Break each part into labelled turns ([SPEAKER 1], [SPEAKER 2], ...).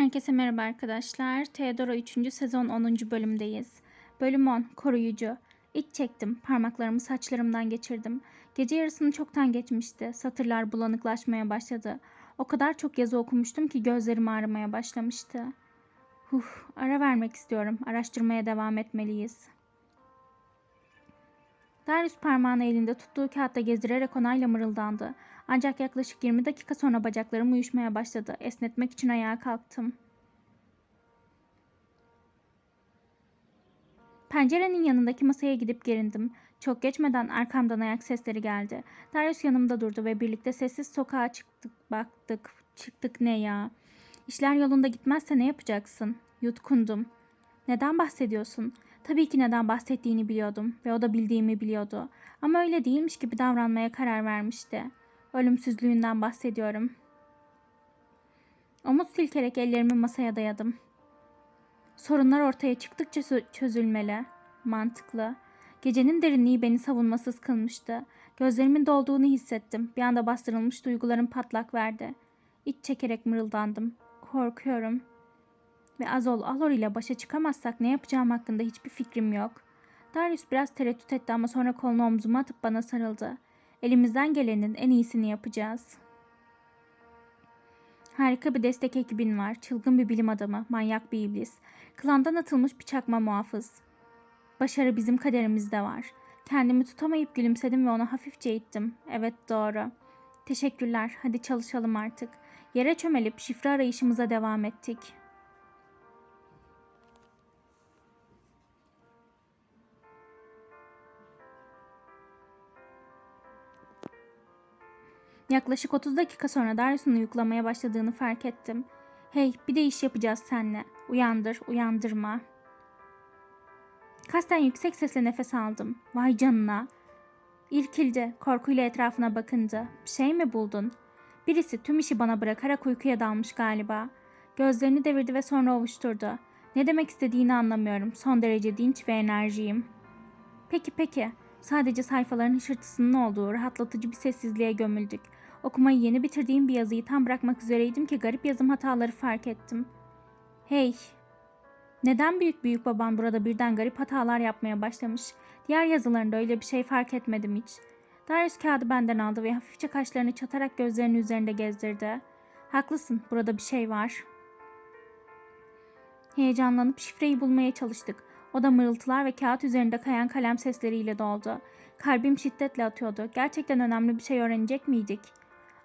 [SPEAKER 1] Herkese merhaba arkadaşlar. Theodora 3. sezon 10. bölümdeyiz. Bölüm 10. Koruyucu. İç çektim. Parmaklarımı saçlarımdan geçirdim. Gece yarısını çoktan geçmişti. Satırlar bulanıklaşmaya başladı. O kadar çok yazı okumuştum ki gözlerim ağrımaya başlamıştı. Huh, ara vermek istiyorum. Araştırmaya devam etmeliyiz. Darius parmağını elinde tuttuğu kağıtta gezdirerek onayla mırıldandı. Ancak yaklaşık 20 dakika sonra bacaklarım uyuşmaya başladı. Esnetmek için ayağa kalktım. Pencerenin yanındaki masaya gidip gerindim. Çok geçmeden arkamdan ayak sesleri geldi. Darius yanımda durdu ve birlikte sessiz sokağa çıktık, baktık. Çıktık ne ya? İşler yolunda gitmezse ne yapacaksın? Yutkundum. Neden bahsediyorsun? Tabii ki neden bahsettiğini biliyordum ve o da bildiğimi biliyordu. Ama öyle değilmiş gibi davranmaya karar vermişti. Ölümsüzlüğünden bahsediyorum. Omuz silkerek ellerimi masaya dayadım. Sorunlar ortaya çıktıkça çö- çözülmeli. Mantıklı. Gecenin derinliği beni savunmasız kılmıştı. Gözlerimin dolduğunu hissettim. Bir anda bastırılmış duygularım patlak verdi. İç çekerek mırıldandım. Korkuyorum. Ve Azol Alor ile başa çıkamazsak ne yapacağım hakkında hiçbir fikrim yok. Darius biraz tereddüt etti ama sonra kolunu omzuma atıp bana sarıldı. Elimizden gelenin en iyisini yapacağız. Harika bir destek ekibin var. Çılgın bir bilim adamı, manyak bir iblis. Klandan atılmış bir çakma muhafız. Başarı bizim kaderimizde var. Kendimi tutamayıp gülümsedim ve onu hafifçe ittim. Evet doğru. Teşekkürler. Hadi çalışalım artık. Yere çömelip şifre arayışımıza devam ettik. Yaklaşık 30 dakika sonra Darius'un uyuklamaya başladığını fark ettim. Hey, bir de iş yapacağız seninle. Uyandır, uyandırma. Kasten yüksek sesle nefes aldım. Vay canına. İrkildi, korkuyla etrafına bakındı. Bir şey mi buldun? Birisi tüm işi bana bırakarak uykuya dalmış galiba. Gözlerini devirdi ve sonra ovuşturdu. Ne demek istediğini anlamıyorum. Son derece dinç ve enerjiyim. Peki peki. Sadece sayfaların hışırtısının olduğu rahatlatıcı bir sessizliğe gömüldük. Okumayı yeni bitirdiğim bir yazıyı tam bırakmak üzereydim ki garip yazım hataları fark ettim. Hey! Neden büyük büyük babam burada birden garip hatalar yapmaya başlamış? Diğer yazılarında öyle bir şey fark etmedim hiç. Darius kağıdı benden aldı ve hafifçe kaşlarını çatarak gözlerinin üzerinde gezdirdi. Haklısın, burada bir şey var. Heyecanlanıp şifreyi bulmaya çalıştık. O da mırıltılar ve kağıt üzerinde kayan kalem sesleriyle doldu. Kalbim şiddetle atıyordu. Gerçekten önemli bir şey öğrenecek miydik?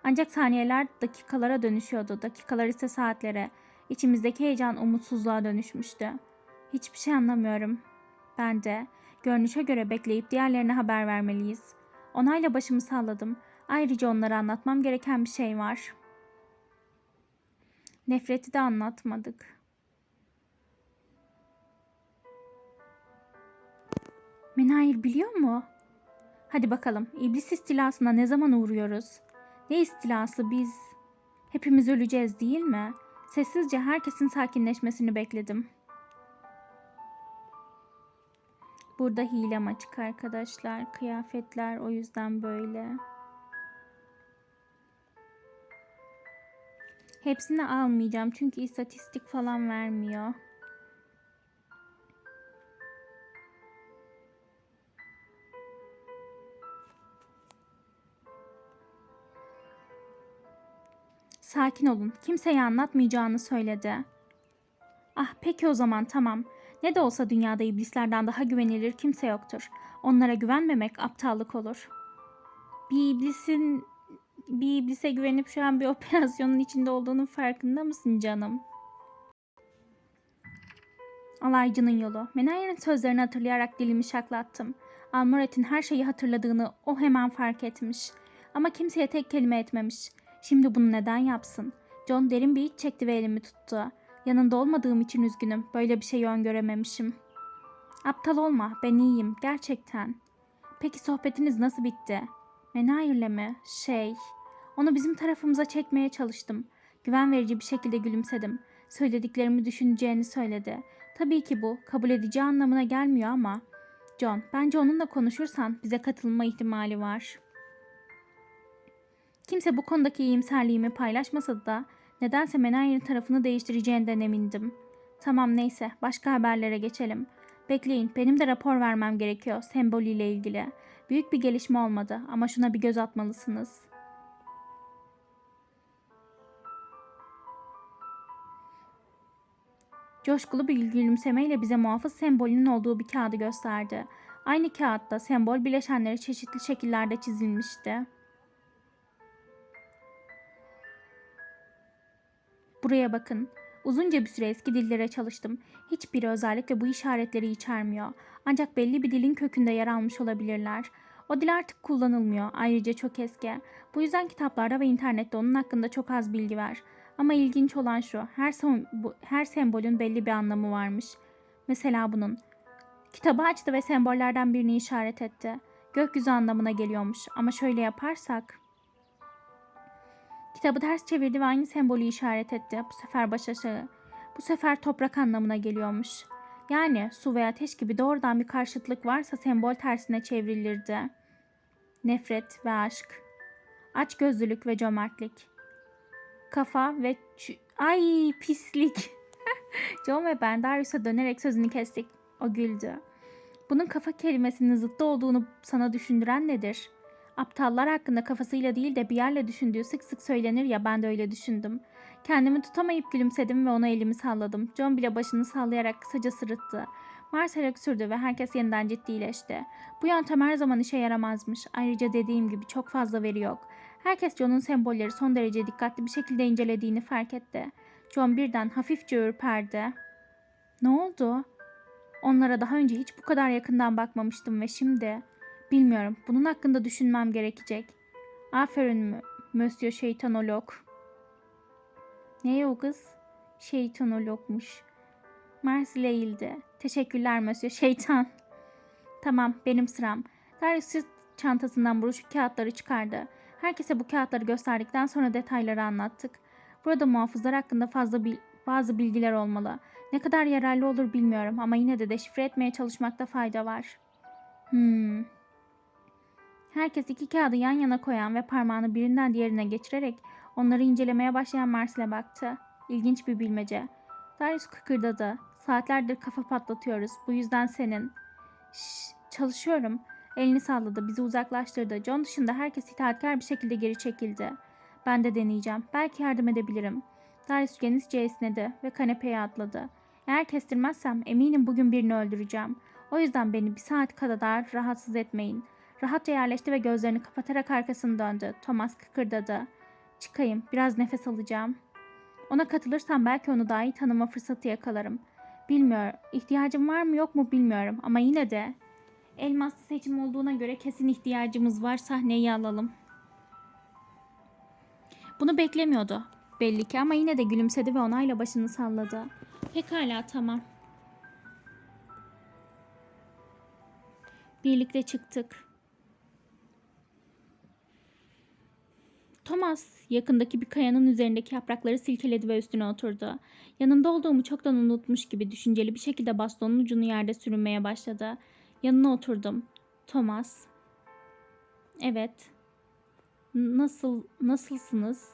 [SPEAKER 1] Ancak saniyeler dakikalara dönüşüyordu. Dakikalar ise saatlere. İçimizdeki heyecan umutsuzluğa dönüşmüştü. Hiçbir şey anlamıyorum. Ben de. Görünüşe göre bekleyip diğerlerine haber vermeliyiz. Onayla başımı salladım. Ayrıca onlara anlatmam gereken bir şey var. Nefreti de anlatmadık. Menahir biliyor mu? Hadi bakalım. İblis istilasına ne zaman uğruyoruz? Ne istilası biz? Hepimiz öleceğiz değil mi? Sessizce herkesin sakinleşmesini bekledim. Burada hilem açık arkadaşlar. Kıyafetler o yüzden böyle. Hepsini almayacağım çünkü istatistik falan vermiyor. Sakin olun. Kimseye anlatmayacağını söyledi. Ah peki o zaman tamam. Ne de olsa dünyada iblislerden daha güvenilir kimse yoktur. Onlara güvenmemek aptallık olur. Bir iblisin bir iblise güvenip şu an bir operasyonun içinde olduğunun farkında mısın canım? Alaycının yolu. Menayer'in sözlerini hatırlayarak dilimi şaklattım. Almoret'in her şeyi hatırladığını o hemen fark etmiş. Ama kimseye tek kelime etmemiş. Şimdi bunu neden yapsın? John derin bir iç çekti ve elimi tuttu. Yanında olmadığım için üzgünüm. Böyle bir şey öngörememişim. Aptal olma. Ben iyiyim. Gerçekten. Peki sohbetiniz nasıl bitti? Menahir'le mi? Şey... Onu bizim tarafımıza çekmeye çalıştım. Güven verici bir şekilde gülümsedim. Söylediklerimi düşüneceğini söyledi. Tabii ki bu kabul edeceği anlamına gelmiyor ama... John, bence onunla konuşursan bize katılma ihtimali var.'' Kimse bu konudaki iyimserliğimi paylaşmasa da Nedense Menayer'in tarafını değiştireceğinden emindim. Tamam neyse başka haberlere geçelim. Bekleyin benim de rapor vermem gerekiyor sembolüyle ilgili. Büyük bir gelişme olmadı ama şuna bir göz atmalısınız. Coşkulu bir gülümsemeyle bize muhafız sembolünün olduğu bir kağıdı gösterdi. Aynı kağıtta sembol bileşenleri çeşitli şekillerde çizilmişti. Buraya bakın. Uzunca bir süre eski dillere çalıştım. Hiçbiri özellikle bu işaretleri içermiyor. Ancak belli bir dilin kökünde yer almış olabilirler. O dil artık kullanılmıyor. Ayrıca çok eski. Bu yüzden kitaplarda ve internette onun hakkında çok az bilgi var. Ama ilginç olan şu. Her, sem- bu- her sembolün belli bir anlamı varmış. Mesela bunun. Kitabı açtı ve sembollerden birini işaret etti. Gökyüzü anlamına geliyormuş. Ama şöyle yaparsak... Kitabı ters çevirdi ve aynı sembolü işaret etti. Bu sefer baş aşağı. Bu sefer toprak anlamına geliyormuş. Yani su ve ateş gibi doğrudan bir karşıtlık varsa sembol tersine çevrilirdi. Nefret ve aşk. Açgözlülük ve cömertlik. Kafa ve ay pislik. John ve ben Darius'a dönerek sözünü kestik. O güldü. Bunun kafa kelimesinin zıttı olduğunu sana düşündüren nedir? Aptallar hakkında kafasıyla değil de bir yerle düşündüğü sık sık söylenir ya ben de öyle düşündüm. Kendimi tutamayıp gülümsedim ve ona elimi salladım. John bile başını sallayarak kısaca sırıttı. Marcel öksürdü ve herkes yeniden ciddileşti. Bu yöntem her zaman işe yaramazmış. Ayrıca dediğim gibi çok fazla veri yok. Herkes John'un sembolleri son derece dikkatli bir şekilde incelediğini fark etti. John birden hafifçe ürperdi. Ne oldu? Onlara daha önce hiç bu kadar yakından bakmamıştım ve şimdi... Bilmiyorum. Bunun hakkında düşünmem gerekecek. Aferin mü? Monsieur Şeytanolog. Ne o kız? Şeytanologmuş. Mars eğildi. Teşekkürler Monsieur Şeytan. Tamam benim sıram. Darius sırt çantasından buruşuk kağıtları çıkardı. Herkese bu kağıtları gösterdikten sonra detayları anlattık. Burada muhafızlar hakkında fazla bil- bazı bilgiler olmalı. Ne kadar yararlı olur bilmiyorum ama yine de deşifre etmeye çalışmakta fayda var. Hmm. Herkes iki kağıdı yan yana koyan ve parmağını birinden diğerine geçirerek onları incelemeye başlayan Marcel'e baktı. İlginç bir bilmece. Darius kıkırdadı. Saatlerdir kafa patlatıyoruz. Bu yüzden senin. Şşş, çalışıyorum. Elini salladı, bizi uzaklaştırdı. John dışında herkes itaatkar bir şekilde geri çekildi. Ben de deneyeceğim. Belki yardım edebilirim. Darius genizce esnedi ve kanepeye atladı. Eğer kestirmezsem eminim bugün birini öldüreceğim. O yüzden beni bir saat kadar rahatsız etmeyin. Rahatça yerleşti ve gözlerini kapatarak arkasını döndü. Thomas kıkırdadı. Çıkayım, biraz nefes alacağım. Ona katılırsam belki onu daha iyi tanıma fırsatı yakalarım. Bilmiyorum, ihtiyacım var mı yok mu bilmiyorum ama yine de elmaslı seçim olduğuna göre kesin ihtiyacımız var sahneyi alalım. Bunu beklemiyordu belli ki ama yine de gülümsedi ve onayla başını salladı. Pekala tamam. Birlikte çıktık. Thomas yakındaki bir kayanın üzerindeki yaprakları silkeledi ve üstüne oturdu. Yanında olduğumu çoktan unutmuş gibi düşünceli bir şekilde bastonun ucunu yerde sürünmeye başladı. Yanına oturdum. Thomas. Evet. Nasıl, nasılsınız?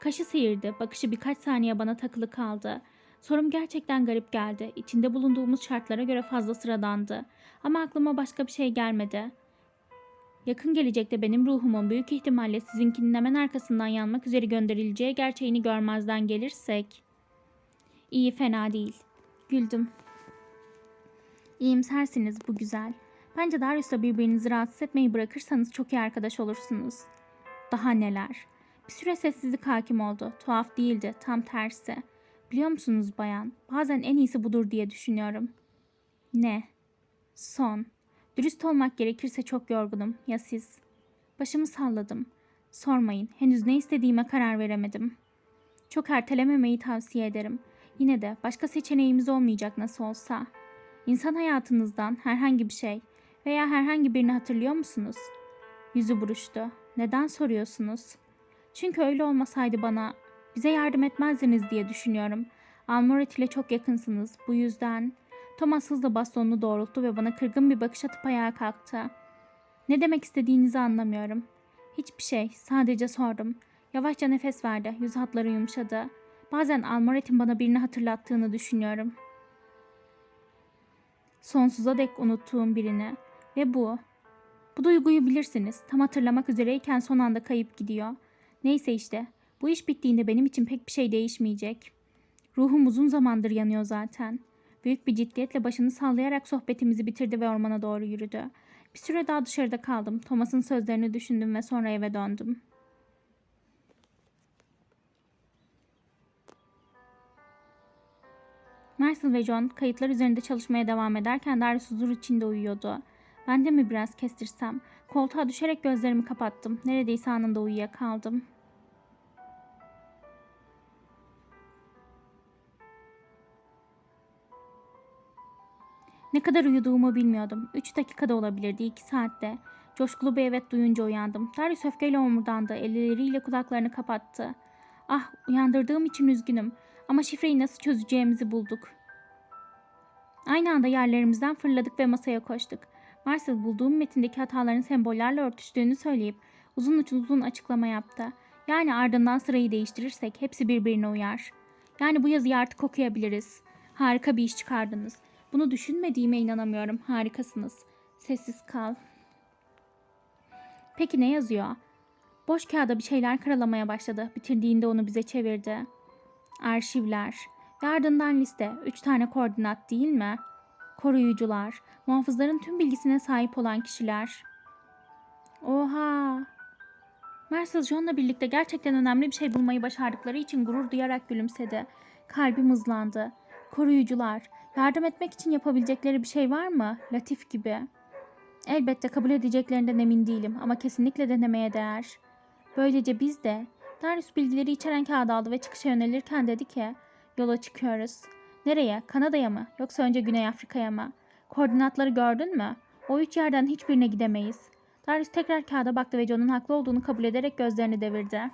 [SPEAKER 1] Kaşı seyirdi. Bakışı birkaç saniye bana takılı kaldı. Sorum gerçekten garip geldi. İçinde bulunduğumuz şartlara göre fazla sıradandı. Ama aklıma başka bir şey gelmedi. Yakın gelecekte benim ruhumun büyük ihtimalle sizinkinin hemen arkasından yanmak üzere gönderileceği gerçeğini görmezden gelirsek... İyi fena değil. Güldüm. İyimsersiniz bu güzel. Bence Darius'la birbirinizi rahatsız etmeyi bırakırsanız çok iyi arkadaş olursunuz. Daha neler. Bir süre sessizlik hakim oldu. Tuhaf değildi, tam tersi. Biliyor musunuz bayan, bazen en iyisi budur diye düşünüyorum. Ne? Son. Dürüst olmak gerekirse çok yorgunum. Ya siz? Başımı salladım. Sormayın. Henüz ne istediğime karar veremedim. Çok ertelememeyi tavsiye ederim. Yine de başka seçeneğimiz olmayacak nasıl olsa. İnsan hayatınızdan herhangi bir şey veya herhangi birini hatırlıyor musunuz? Yüzü buruştu. Neden soruyorsunuz? Çünkü öyle olmasaydı bana bize yardım etmezdiniz diye düşünüyorum. Almoret ile çok yakınsınız. Bu yüzden Thomas hızla bastonunu doğrulttu ve bana kırgın bir bakış atıp ayağa kalktı. Ne demek istediğinizi anlamıyorum. Hiçbir şey, sadece sordum. Yavaşça nefes verdi. Yüz hatları yumuşadı. Bazen Almoret'in bana birini hatırlattığını düşünüyorum. Sonsuza dek unuttuğum birini. Ve bu. Bu duyguyu bilirsiniz. Tam hatırlamak üzereyken son anda kayıp gidiyor. Neyse işte. Bu iş bittiğinde benim için pek bir şey değişmeyecek. Ruhum uzun zamandır yanıyor zaten. Büyük bir ciddiyetle başını sallayarak sohbetimizi bitirdi ve ormana doğru yürüdü. Bir süre daha dışarıda kaldım. Thomas'ın sözlerini düşündüm ve sonra eve döndüm. Marcel ve John kayıtlar üzerinde çalışmaya devam ederken Darius huzur içinde uyuyordu. Ben de mi biraz kestirsem? Koltuğa düşerek gözlerimi kapattım. Neredeyse anında uyuyakaldım. Ne kadar uyuduğumu bilmiyordum. Üç dakikada olabilirdi, iki saatte. Coşkulu bir evet duyunca uyandım. Darius öfkeyle omurdandı, elleriyle kulaklarını kapattı. Ah, uyandırdığım için üzgünüm. Ama şifreyi nasıl çözeceğimizi bulduk. Aynı anda yerlerimizden fırladık ve masaya koştuk. Marcel bulduğum metindeki hataların sembollerle örtüştüğünü söyleyip uzun uzun açıklama yaptı. Yani ardından sırayı değiştirirsek hepsi birbirine uyar. Yani bu yazıyı artık okuyabiliriz. Harika bir iş çıkardınız. Bunu düşünmediğime inanamıyorum. Harikasınız. Sessiz kal. Peki ne yazıyor? Boş kağıda bir şeyler karalamaya başladı. Bitirdiğinde onu bize çevirdi. Arşivler. Ve ardından liste. Üç tane koordinat değil mi? Koruyucular. Muhafızların tüm bilgisine sahip olan kişiler. Oha! Marcel John'la birlikte gerçekten önemli bir şey bulmayı başardıkları için gurur duyarak gülümsedi. Kalbim hızlandı. Koruyucular. Yardım etmek için yapabilecekleri bir şey var mı? Latif gibi. Elbette kabul edeceklerinden emin değilim ama kesinlikle denemeye değer. Böylece biz de Darius bilgileri içeren kağıdı aldı ve çıkışa yönelirken dedi ki yola çıkıyoruz. Nereye? Kanada'ya mı? Yoksa önce Güney Afrika'ya mı? Koordinatları gördün mü? O üç yerden hiçbirine gidemeyiz. Darius tekrar kağıda baktı ve John'un haklı olduğunu kabul ederek gözlerini devirdi.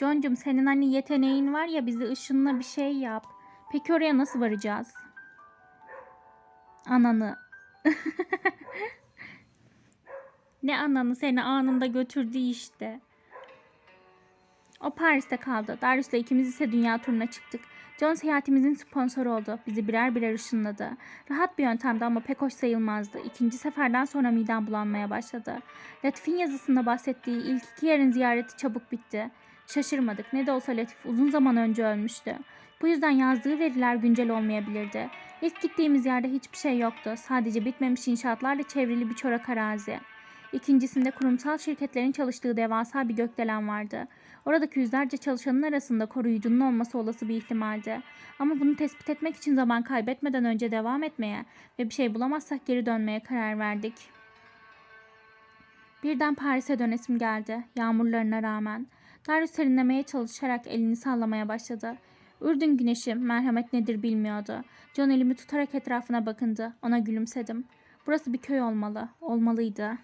[SPEAKER 1] John'cum senin hani yeteneğin var ya bizi ışınla bir şey yap. Peki oraya nasıl varacağız? Ananı. ne ananı seni anında götürdü işte. O Paris'te kaldı. Darius'la ikimiz ise dünya turuna çıktık. John seyahatimizin sponsoru oldu. Bizi birer birer ışınladı. Rahat bir yöntemdi ama pek hoş sayılmazdı. İkinci seferden sonra midem bulanmaya başladı. Latif'in yazısında bahsettiği ilk iki yerin ziyareti çabuk bitti. Şaşırmadık. Ne de olsa Latif uzun zaman önce ölmüştü. Bu yüzden yazdığı veriler güncel olmayabilirdi. İlk gittiğimiz yerde hiçbir şey yoktu. Sadece bitmemiş inşaatlarla çevrili bir çorak arazi. İkincisinde kurumsal şirketlerin çalıştığı devasa bir gökdelen vardı. Oradaki yüzlerce çalışanın arasında koruyucunun olması olası bir ihtimaldi. Ama bunu tespit etmek için zaman kaybetmeden önce devam etmeye ve bir şey bulamazsak geri dönmeye karar verdik. Birden Paris'e dönesim geldi, yağmurlarına rağmen. Darius serinlemeye çalışarak elini sallamaya başladı. Ürdün güneşi merhamet nedir bilmiyordu. John elimi tutarak etrafına bakındı. Ona gülümsedim. Burası bir köy olmalı. Olmalıydı.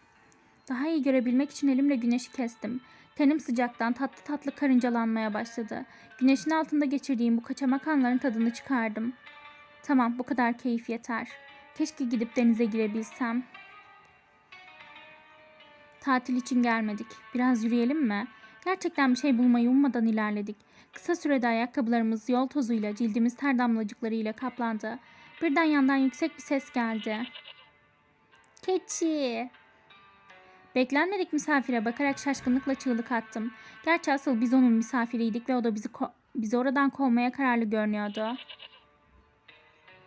[SPEAKER 1] Daha iyi görebilmek için elimle güneşi kestim. Tenim sıcaktan tatlı tatlı karıncalanmaya başladı. Güneşin altında geçirdiğim bu kaçamak anların tadını çıkardım. Tamam bu kadar keyif yeter. Keşke gidip denize girebilsem. Tatil için gelmedik. Biraz yürüyelim mi? Gerçekten bir şey bulmayı ummadan ilerledik. Kısa sürede ayakkabılarımız yol tozuyla, cildimiz ter damlacıklarıyla kaplandı. Birden yandan yüksek bir ses geldi. Keçi! Beklenmedik misafire bakarak şaşkınlıkla çığlık attım. Gerçi asıl biz onun misafiriydik ve o da bizi, bizi oradan kovmaya kararlı görünüyordu.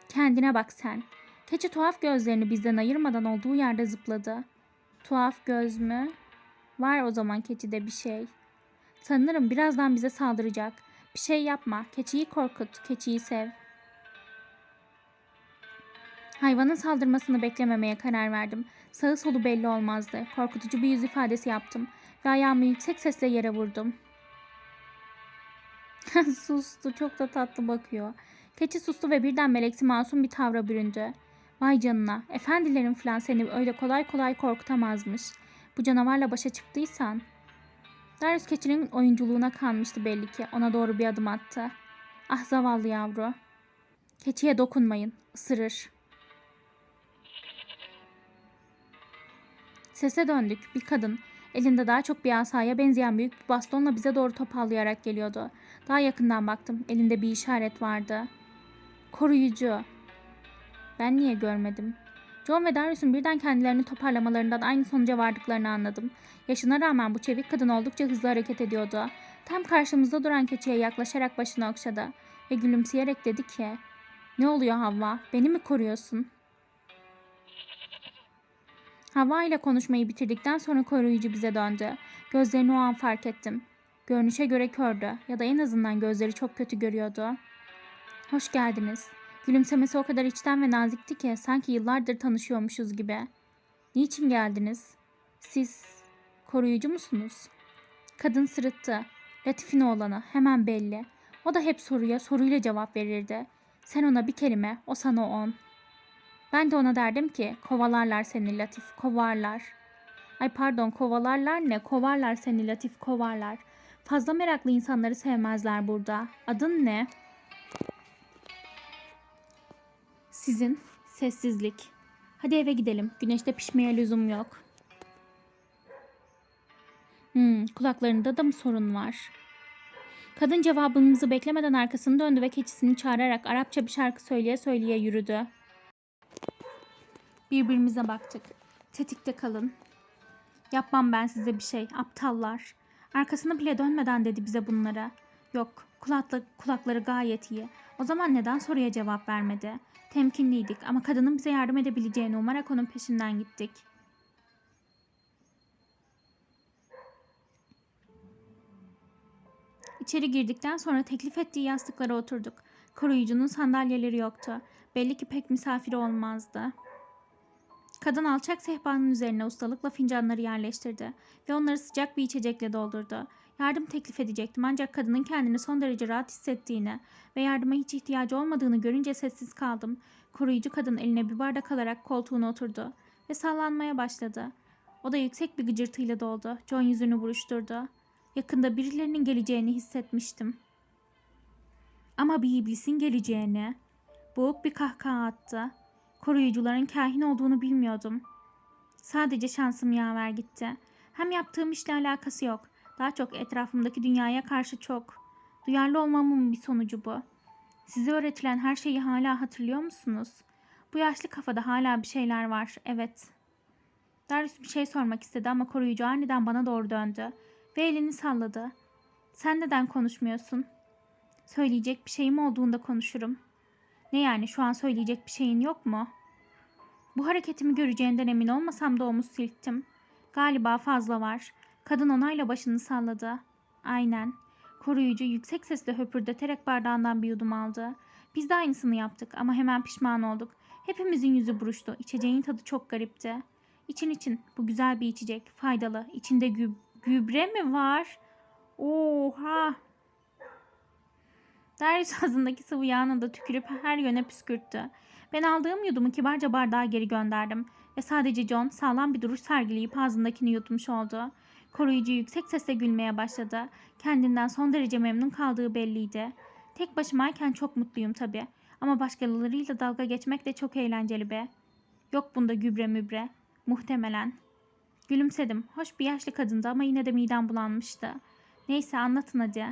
[SPEAKER 1] Kendine bak sen. Keçi tuhaf gözlerini bizden ayırmadan olduğu yerde zıpladı. Tuhaf göz mü? Var o zaman keçide bir şey. Sanırım birazdan bize saldıracak. Bir şey yapma. Keçiyi korkut. Keçiyi sev. Hayvanın saldırmasını beklememeye karar verdim. Sağı solu belli olmazdı. Korkutucu bir yüz ifadesi yaptım ve ayağımı yüksek sesle yere vurdum. Sustu. Çok da tatlı bakıyor. Keçi sustu ve birden meleksi masum bir tavra büründü. Vay canına. Efendilerin falan seni öyle kolay kolay korkutamazmış. Bu canavarla başa çıktıysan. Darius keçinin oyunculuğuna kanmıştı belli ki. Ona doğru bir adım attı. Ah zavallı yavru. Keçiye dokunmayın. Isırır. Sese döndük. Bir kadın. Elinde daha çok bir asaya benzeyen büyük bir bastonla bize doğru topallayarak geliyordu. Daha yakından baktım. Elinde bir işaret vardı. Koruyucu. Ben niye görmedim? John ve Darius'un birden kendilerini toparlamalarından aynı sonuca vardıklarını anladım. Yaşına rağmen bu çevik kadın oldukça hızlı hareket ediyordu. Tam karşımızda duran keçiye yaklaşarak başını okşadı ve gülümseyerek dedi ki ''Ne oluyor Havva? Beni mi koruyorsun?'' Havva ile konuşmayı bitirdikten sonra koruyucu bize döndü. Gözlerini o an fark ettim. Görünüşe göre kördü ya da en azından gözleri çok kötü görüyordu. Hoş geldiniz. Gülümsemesi o kadar içten ve nazikti ki sanki yıllardır tanışıyormuşuz gibi. Niçin geldiniz? Siz koruyucu musunuz? Kadın sırıttı. Latif'in oğlanı hemen belli. O da hep soruya soruyla cevap verirdi. Sen ona bir kelime, o sana on. Ben de ona derdim ki kovalarlar seni Latif, kovarlar. Ay pardon kovalarlar ne, kovarlar seni Latif, kovarlar. Fazla meraklı insanları sevmezler burada. Adın ne? Sizin sessizlik. Hadi eve gidelim. Güneşte pişmeye lüzum yok. Hmm, kulaklarında da mı sorun var? Kadın cevabımızı beklemeden arkasını döndü ve keçisini çağırarak Arapça bir şarkı söyleye söyleye yürüdü. Birbirimize baktık. Tetikte kalın. Yapmam ben size bir şey, aptallar. Arkasını bile dönmeden dedi bize bunlara. Yok, kulakla, kulakları gayet iyi. O zaman neden soruya cevap vermedi? Temkinliydik ama kadının bize yardım edebileceğini umarak onun peşinden gittik. İçeri girdikten sonra teklif ettiği yastıklara oturduk. Koruyucunun sandalyeleri yoktu. Belli ki pek misafiri olmazdı. Kadın alçak sehpanın üzerine ustalıkla fincanları yerleştirdi ve onları sıcak bir içecekle doldurdu. Yardım teklif edecektim ancak kadının kendini son derece rahat hissettiğini ve yardıma hiç ihtiyacı olmadığını görünce sessiz kaldım. Koruyucu kadın eline bir bardak alarak koltuğuna oturdu ve sallanmaya başladı. O da yüksek bir gıcırtıyla doldu. John yüzünü buruşturdu. Yakında birilerinin geleceğini hissetmiştim. Ama bir iblisin geleceğini. Boğuk bir kahkaha attı. Koruyucuların kahin olduğunu bilmiyordum. Sadece şansım yaver gitti. Hem yaptığım işle alakası yok. Daha çok etrafımdaki dünyaya karşı çok. Duyarlı olmamın bir sonucu bu. Size öğretilen her şeyi hala hatırlıyor musunuz? Bu yaşlı kafada hala bir şeyler var, evet. Darius bir şey sormak istedi ama koruyucu aniden bana doğru döndü ve elini salladı. Sen neden konuşmuyorsun? Söyleyecek bir şeyim olduğunda konuşurum. Ne yani şu an söyleyecek bir şeyin yok mu? Bu hareketimi göreceğinden emin olmasam da omuz silktim. Galiba fazla var. Kadın onayla başını salladı. Aynen. Koruyucu yüksek sesle höpürdeterek bardağından bir yudum aldı. Biz de aynısını yaptık ama hemen pişman olduk. Hepimizin yüzü buruştu. İçeceğin tadı çok garipti. İçin için bu güzel bir içecek. Faydalı. İçinde gü gübre mi var? Oha! Darius ağzındaki sıvı yağını da tükürüp her yöne püskürttü. Ben aldığım yudumu kibarca bardağa geri gönderdim ve sadece John sağlam bir duruş sergileyip ağzındakini yutmuş oldu. Koruyucu yüksek sesle gülmeye başladı. Kendinden son derece memnun kaldığı belliydi. Tek başımayken çok mutluyum tabii. Ama başkalarıyla dalga geçmek de çok eğlenceli be. Yok bunda gübre mübre. Muhtemelen. Gülümsedim. Hoş bir yaşlı kadındı ama yine de midem bulanmıştı. Neyse anlatın hadi.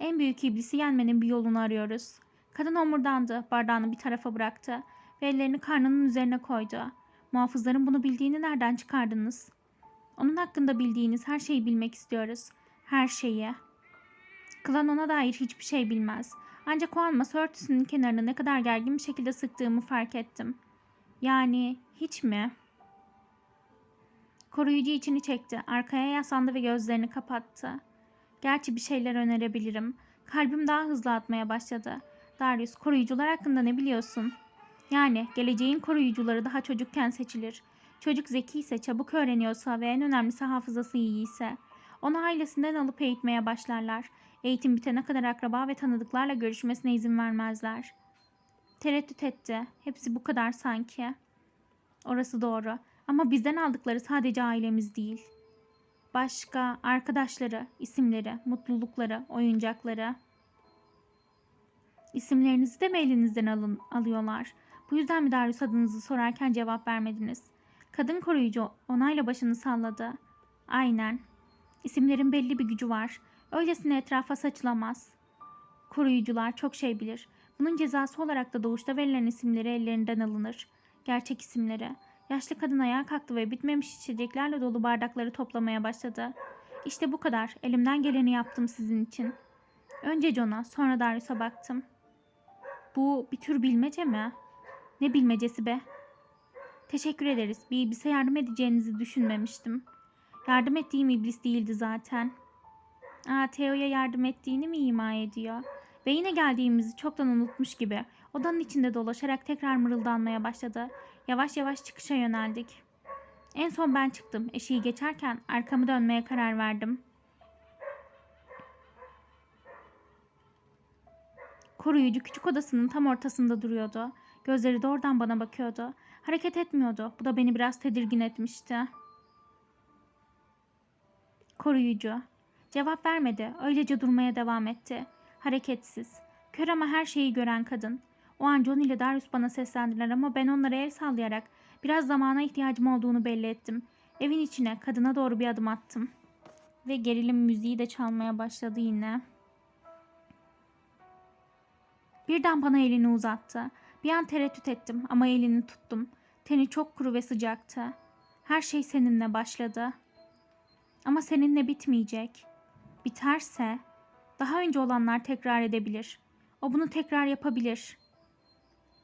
[SPEAKER 1] En büyük iblisi yenmenin bir yolunu arıyoruz. Kadın homurdandı, bardağını bir tarafa bıraktı ve ellerini karnının üzerine koydu. Muhafızların bunu bildiğini nereden çıkardınız? Onun hakkında bildiğiniz her şeyi bilmek istiyoruz. Her şeyi. Klan ona dair hiçbir şey bilmez. Ancak o an masa örtüsünün kenarını ne kadar gergin bir şekilde sıktığımı fark ettim. Yani hiç mi? Koruyucu içini çekti. Arkaya yaslandı ve gözlerini kapattı. Gerçi bir şeyler önerebilirim. Kalbim daha hızlı atmaya başladı. Darius, koruyucular hakkında ne biliyorsun? Yani geleceğin koruyucuları daha çocukken seçilir. Çocuk zeki ise, çabuk öğreniyorsa ve en önemlisi hafızası iyi ise. Onu ailesinden alıp eğitmeye başlarlar. Eğitim bitene kadar akraba ve tanıdıklarla görüşmesine izin vermezler. Tereddüt etti. Hepsi bu kadar sanki. Orası doğru. Ama bizden aldıkları sadece ailemiz değil. Başka arkadaşları, isimleri, mutlulukları, oyuncakları. İsimlerinizi de mi elinizden alın, alıyorlar? Bu yüzden mi Darius adınızı sorarken cevap vermediniz? Kadın koruyucu onayla başını salladı. Aynen. İsimlerin belli bir gücü var. Öylesine etrafa saçılamaz. Koruyucular çok şey bilir. Bunun cezası olarak da doğuşta verilen isimleri ellerinden alınır. Gerçek isimleri. Yaşlı kadın ayağa kalktı ve bitmemiş içeceklerle dolu bardakları toplamaya başladı. İşte bu kadar. Elimden geleni yaptım sizin için. Önce John'a, sonra Darius'a baktım. Bu bir tür bilmece mi? Ne bilmecesi be? Teşekkür ederiz. Bir iblise yardım edeceğinizi düşünmemiştim. Yardım ettiğim iblis değildi zaten. Aa, Theo'ya yardım ettiğini mi ima ediyor? Ve yine geldiğimizi çoktan unutmuş gibi odanın içinde dolaşarak tekrar mırıldanmaya başladı. Yavaş yavaş çıkışa yöneldik. En son ben çıktım. Eşiği geçerken arkamı dönmeye karar verdim. Koruyucu küçük odasının tam ortasında duruyordu. Gözleri de oradan bana bakıyordu. Hareket etmiyordu. Bu da beni biraz tedirgin etmişti. Koruyucu. Cevap vermedi. Öylece durmaya devam etti. Hareketsiz. Kör ama her şeyi gören kadın. O an John ile Darius bana seslendiler ama ben onlara el sallayarak biraz zamana ihtiyacım olduğunu belli ettim. Evin içine kadına doğru bir adım attım. Ve gerilim müziği de çalmaya başladı yine. Birden bana elini uzattı. Bir an tereddüt ettim ama elini tuttum. Teni çok kuru ve sıcaktı. Her şey seninle başladı. Ama seninle bitmeyecek. Biterse daha önce olanlar tekrar edebilir. O bunu tekrar yapabilir.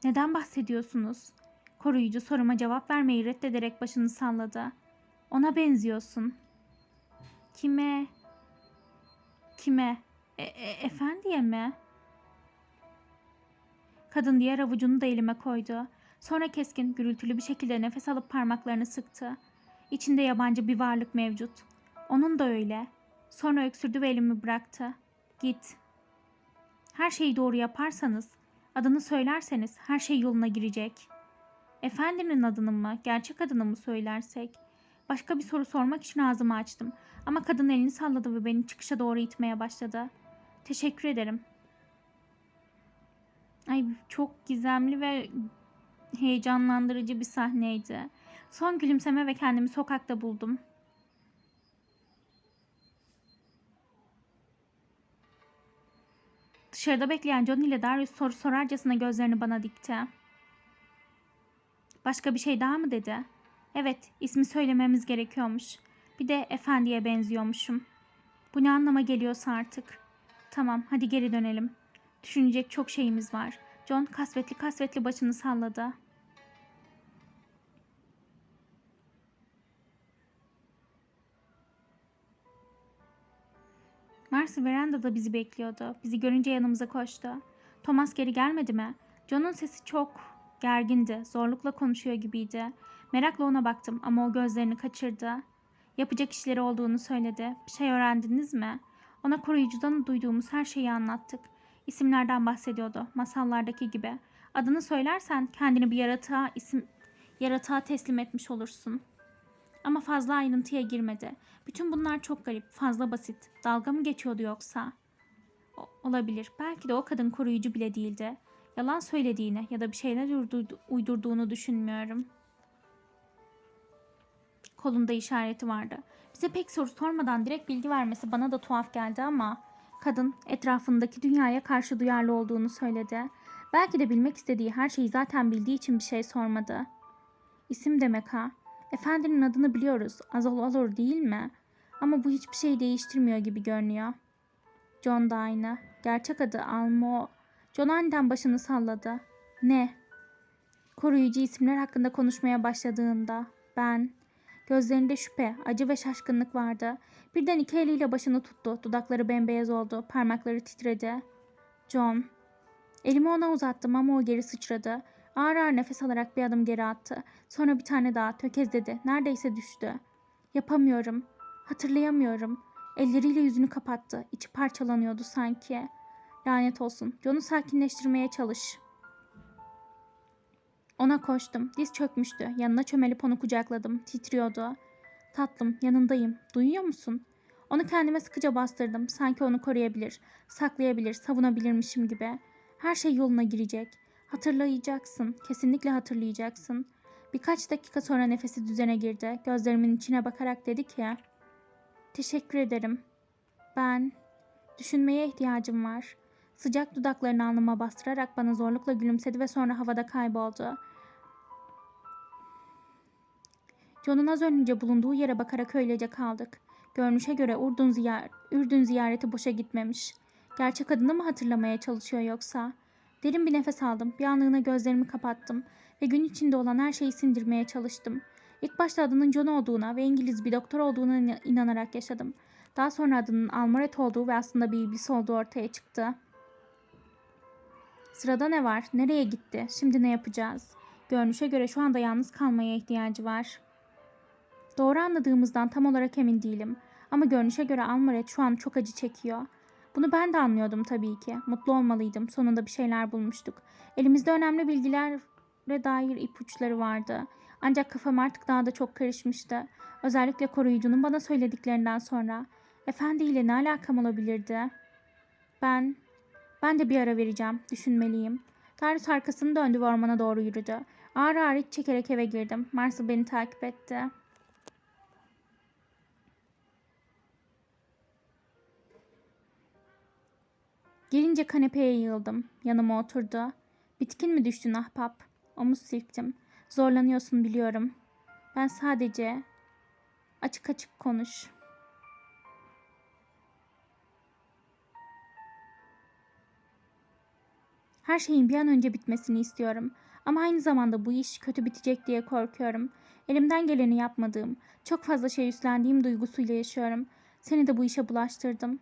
[SPEAKER 1] Neden bahsediyorsunuz? Koruyucu soruma cevap vermeyi reddederek başını salladı. Ona benziyorsun. Kime? Kime? E, e, efendiye mi? Kadın diğer avucunu da elime koydu. Sonra keskin, gürültülü bir şekilde nefes alıp parmaklarını sıktı. İçinde yabancı bir varlık mevcut. Onun da öyle. Sonra öksürdü ve elimi bıraktı. Git. Her şeyi doğru yaparsanız, adını söylerseniz her şey yoluna girecek. Efendinin adını mı, gerçek adını mı söylersek? Başka bir soru sormak için ağzımı açtım. Ama kadın elini salladı ve beni çıkışa doğru itmeye başladı. Teşekkür ederim. Ay çok gizemli ve heyecanlandırıcı bir sahneydi. Son gülümseme ve kendimi sokakta buldum. Dışarıda bekleyen John ile Darius soru sorarcasına gözlerini bana dikti. Başka bir şey daha mı dedi? Evet, ismi söylememiz gerekiyormuş. Bir de efendiye benziyormuşum. Bu ne anlama geliyorsa artık. Tamam, hadi geri dönelim. Düşünecek çok şeyimiz var. John kasvetli kasvetli başını salladı. Marcy verandada bizi bekliyordu. Bizi görünce yanımıza koştu. Thomas geri gelmedi mi? John'un sesi çok gergindi. Zorlukla konuşuyor gibiydi. Merakla ona baktım ama o gözlerini kaçırdı. Yapacak işleri olduğunu söyledi. Bir şey öğrendiniz mi? Ona koruyucudan duyduğumuz her şeyi anlattık. İsimlerden bahsediyordu. Masallardaki gibi. Adını söylersen kendini bir yaratığa isim yaratığa teslim etmiş olursun. Ama fazla ayrıntıya girmedi. Bütün bunlar çok garip, fazla basit. Dalga mı geçiyordu yoksa? O- olabilir. Belki de o kadın koruyucu bile değildi. Yalan söylediğini ya da bir şeyler uydurdu- uydurduğunu düşünmüyorum. Kolunda işareti vardı. Bize pek soru sormadan direkt bilgi vermesi bana da tuhaf geldi ama kadın etrafındaki dünyaya karşı duyarlı olduğunu söyledi. Belki de bilmek istediği her şeyi zaten bildiği için bir şey sormadı. İsim demek ha. Efendinin adını biliyoruz. Azal olur değil mi? Ama bu hiçbir şey değiştirmiyor gibi görünüyor. John da aynı. Gerçek adı Almo. John aniden başını salladı. Ne? Koruyucu isimler hakkında konuşmaya başladığında ben gözlerinde şüphe, acı ve şaşkınlık vardı. Birden iki eliyle başını tuttu. Dudakları bembeyaz oldu. Parmakları titredi. John. Elimi ona uzattım ama o geri sıçradı. Ağır ağır nefes alarak bir adım geri attı. Sonra bir tane daha tökezledi. Neredeyse düştü. Yapamıyorum. Hatırlayamıyorum. Elleriyle yüzünü kapattı. İçi parçalanıyordu sanki. Lanet olsun. John'u sakinleştirmeye çalış. Ona koştum. Diz çökmüştü. Yanına çömelip onu kucakladım. Titriyordu. Tatlım, yanındayım. Duyuyor musun? Onu kendime sıkıca bastırdım. Sanki onu koruyabilir, saklayabilir, savunabilirmişim gibi. Her şey yoluna girecek. Hatırlayacaksın. Kesinlikle hatırlayacaksın. Birkaç dakika sonra nefesi düzene girdi. Gözlerimin içine bakarak dedi ki... Teşekkür ederim. Ben düşünmeye ihtiyacım var. Sıcak dudaklarını alnıma bastırarak bana zorlukla gülümsedi ve sonra havada kayboldu. John'un az önce bulunduğu yere bakarak öylece kaldık. Görünüşe göre Ürdün, ziyar Ürdün ziyareti boşa gitmemiş. Gerçek adını mı hatırlamaya çalışıyor yoksa? Derin bir nefes aldım. Bir anlığına gözlerimi kapattım ve gün içinde olan her şeyi sindirmeye çalıştım. İlk başta adının John olduğuna ve İngiliz bir doktor olduğuna in- inanarak yaşadım. Daha sonra adının Almoret olduğu ve aslında bir iblis olduğu ortaya çıktı. Sırada ne var? Nereye gitti? Şimdi ne yapacağız? Görünüşe göre şu anda yalnız kalmaya ihtiyacı var. Doğru anladığımızdan tam olarak emin değilim. Ama görünüşe göre Almoret şu an çok acı çekiyor. Bunu ben de anlıyordum tabii ki. Mutlu olmalıydım. Sonunda bir şeyler bulmuştuk. Elimizde önemli bilgilere dair ipuçları vardı. Ancak kafam artık daha da çok karışmıştı. Özellikle koruyucunun bana söylediklerinden sonra. Efendi ile ne alakam olabilirdi? Ben, ben de bir ara vereceğim. Düşünmeliyim. Darius arkasını döndü ve ormana doğru yürüdü. Ağır ağır iç çekerek eve girdim. Marcel beni takip etti. Gelince kanepeye yığıldım. Yanıma oturdu. Bitkin mi düştün ahbap? Omuz silktim. Zorlanıyorsun biliyorum. Ben sadece açık açık konuş. Her şeyin bir an önce bitmesini istiyorum. Ama aynı zamanda bu iş kötü bitecek diye korkuyorum. Elimden geleni yapmadığım, çok fazla şey üstlendiğim duygusuyla yaşıyorum. Seni de bu işe bulaştırdım.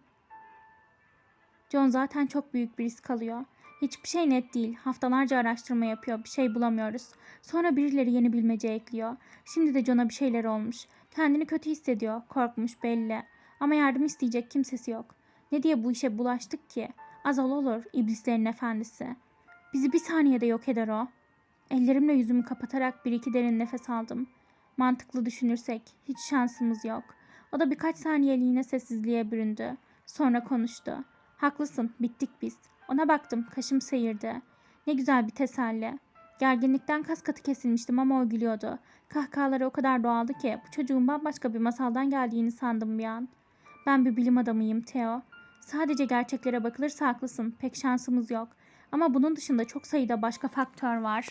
[SPEAKER 1] John zaten çok büyük bir risk alıyor. Hiçbir şey net değil. Haftalarca araştırma yapıyor. Bir şey bulamıyoruz. Sonra birileri yeni bilmece ekliyor. Şimdi de John'a bir şeyler olmuş. Kendini kötü hissediyor. Korkmuş belli. Ama yardım isteyecek kimsesi yok. Ne diye bu işe bulaştık ki? Azal olur iblislerin efendisi. Bizi bir saniyede yok eder o. Ellerimle yüzümü kapatarak bir iki derin nefes aldım. Mantıklı düşünürsek hiç şansımız yok. O da birkaç saniyeliğine sessizliğe büründü. Sonra konuştu. Haklısın, bittik biz. Ona baktım, kaşım seyirdi. Ne güzel bir teselli. Gerginlikten kas katı kesilmiştim ama o gülüyordu. Kahkahaları o kadar doğaldı ki bu çocuğun bambaşka bir masaldan geldiğini sandım bir an. Ben bir bilim adamıyım Theo. Sadece gerçeklere bakılırsa haklısın, pek şansımız yok. Ama bunun dışında çok sayıda başka faktör var.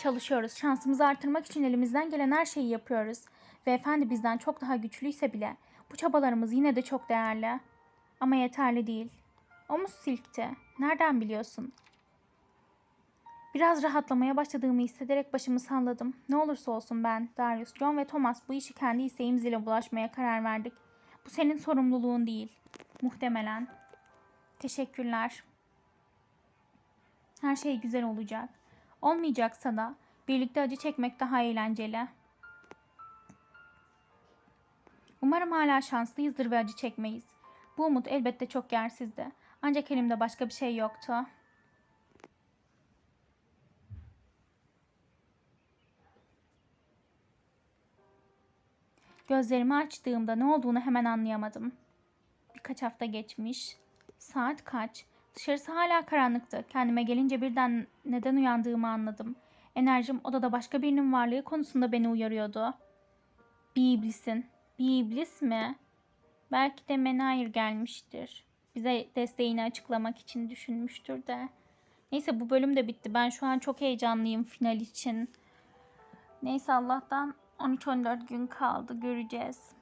[SPEAKER 1] Çalışıyoruz. Şansımızı artırmak için elimizden gelen her şeyi yapıyoruz. Ve efendi bizden çok daha güçlüyse bile bu çabalarımız yine de çok değerli. Ama yeterli değil. Omuz silkti. Nereden biliyorsun? Biraz rahatlamaya başladığımı hissederek başımı salladım. Ne olursa olsun ben, Darius, John ve Thomas bu işi kendi isteğimiz ile bulaşmaya karar verdik. Bu senin sorumluluğun değil. Muhtemelen. Teşekkürler. Her şey güzel olacak. Olmayacaksa da birlikte acı çekmek daha eğlenceli. Umarım hala şanslıyızdır ve acı çekmeyiz. Bu umut elbette çok yersizdi. Ancak elimde başka bir şey yoktu. Gözlerimi açtığımda ne olduğunu hemen anlayamadım. Birkaç hafta geçmiş. Saat kaç? Dışarısı hala karanlıktı. Kendime gelince birden neden uyandığımı anladım. Enerjim odada başka birinin varlığı konusunda beni uyarıyordu. Bir iblisin. Bir iblis mi? Belki de Menayr gelmiştir. Bize desteğini açıklamak için düşünmüştür de. Neyse bu bölüm de bitti. Ben şu an çok heyecanlıyım final için. Neyse Allah'tan 13-14 gün kaldı. Göreceğiz.